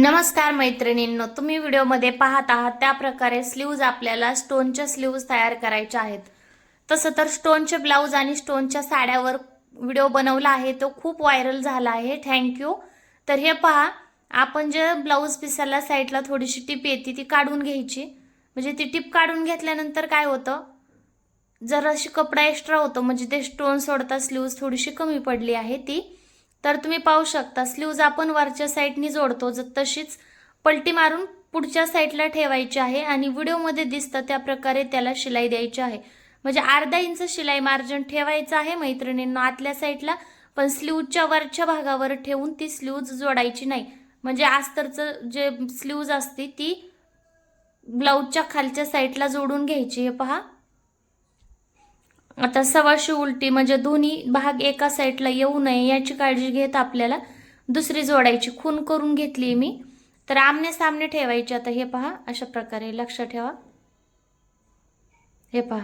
नमस्कार मैत्रिणींनो तुम्ही व्हिडिओमध्ये पाहत आहात त्या प्रकारे स्लीव्ज आपल्याला स्टोनच्या स्लीव्ज तयार करायच्या आहेत. तसं तर स्टोनचे ब्लाऊज आणि स्टोनच्या साड्यावर व्हिडिओ बनवला आहे तो खूप व्हायरल झाला आहे. थँक्यू तर हे पहा आपण जे ब्लाऊज पिसाला साईडला थोडीशी टीप येते ती काढून घ्यायची. म्हणजे ती टीप काढून घेतल्यानंतर काय होतं? जराशी कपडा एक्स्ट्रा होतो म्हणजे ते स्टोन सोडता स्लीव्ज थोडीशी कमी पडली आहे ती. तर तुम्ही पाहू शकता स्लीव्ज आपण वरच्या साईडनी जोडतो ज तशीच पलटी मारून पुढच्या साईडला ठेवायची आहे आणि व्हिडिओमध्ये दिसतं त्या प्रकारे त्याला शिलाई द्यायची आहे. म्हणजे अर्धा इंच शिलाई मार्जिन ठेवायचं आहे मैत्रिणींना आतल्या साईडला पण स्लीवच्या वरच्या भागावर ठेवून ती स्लीव्ज जोडायची नाही. म्हणजे आस्तरचं जे स्लीव्ज असते ती ब्लाऊजच्या खालच्या साईडला जोडून घ्यायची हे पहा. आता सवाशी उलटी म्हणजे दोन्ही भाग एका साईडला येऊ नये याची काळजी घेत आपल्याला दुसरी जोडायची खून करून घेतली मी. तर आमने सामने ठेवायचे. आता हे पहा अशा प्रकारे लक्ष ठेवा. हे पहा.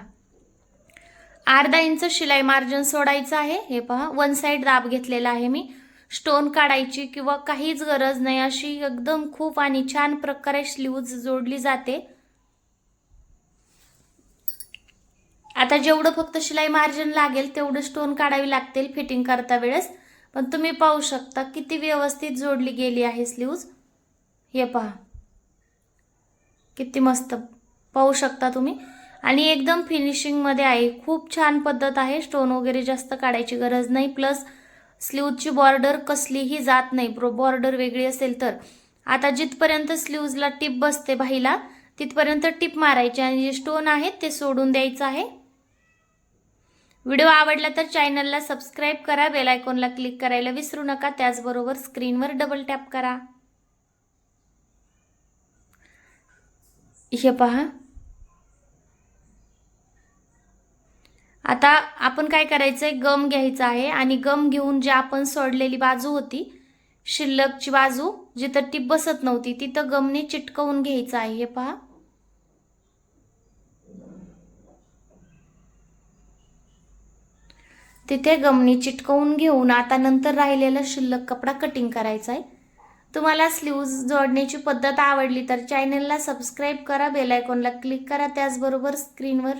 अर्धा इंच शिलाई मार्जिन सोडायचं आहे. हे पहा वन साईड दाब घेतलेला आहे मी. स्टोन काढायची किंवा काहीच गरज नाही. अशी एकदम खूप आणि छान प्रकारे स्लीव्ज जोडली जाते. आता जेवढं फक्त शिलाई मार्जिन लागेल तेवढं स्टोन काढावी लागतील फिटिंग करता वेळेस. पण तुम्ही पाहू शकता किती व्यवस्थित जोडली गेली आहे स्लीव्ज हे पहा. किती मस्त पाहू शकता तुम्ही. आणि एकदम फिनिशिंगमध्ये आहे. खूप छान पद्धत आहे. स्टोन वगैरे जास्त काढायची गरज नाही. प्लस स्लीवची बॉर्डर कसलीही जात नाही. बॉर्डर वेगळी असेल तर. आता जिथपर्यंत स्लीव्जला टिप बसते बाईला तिथपर्यंत टिप मारायची. आणि जे स्टोन आहेत ते सोडून द्यायचं आहे. व्हिडिओ आवडला तर चॅनलला सबस्क्राईब करा बेल आयकॉनला क्लिक करायला विसरू नका. त्याचबरोबर स्क्रीनवर डबल टॅप करा. हे पहा. आता आपण काय करायचं आहे गम घ्यायचा आहे आणि गम घेऊन जी आपण सोडलेली बाजू होती शिल्लकची बाजू जिथं टीप बसत नव्हती तिथं गमने चिटकवून घ्यायचं आहे. हे पहा. तिथे गमनी चिटकवून घेऊन आता नंतर राहिलेला शिल्लक कपडा कटिंग करायचा आहे. तुम्हाला स्लीव्ज जोडण्याची पद्धत आवडली तर चॅनलला सबस्क्राईब करा बेल आयकॉनला क्लिक करा त्याचबरोबर स्क्रीनवर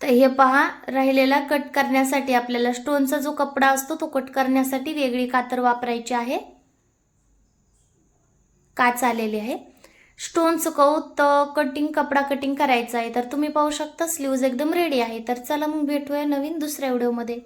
तर हे पहा राहिलेला कट करण्यासाठी आपल्याला स्टोनचा जो कपडा असतो तो कट करण्यासाठी वेगळी कातर वापरायची आहे. काच आलेली आहे. स्टोन चुकवत कटिंग कपडा कटिंग करायचा आहे तर तुम्ही पाहू शकता स्लीव्ज एकदम रेडी आहे. तर चला मग भेटूया नवीन दुसऱ्या व्हिडिओमध्ये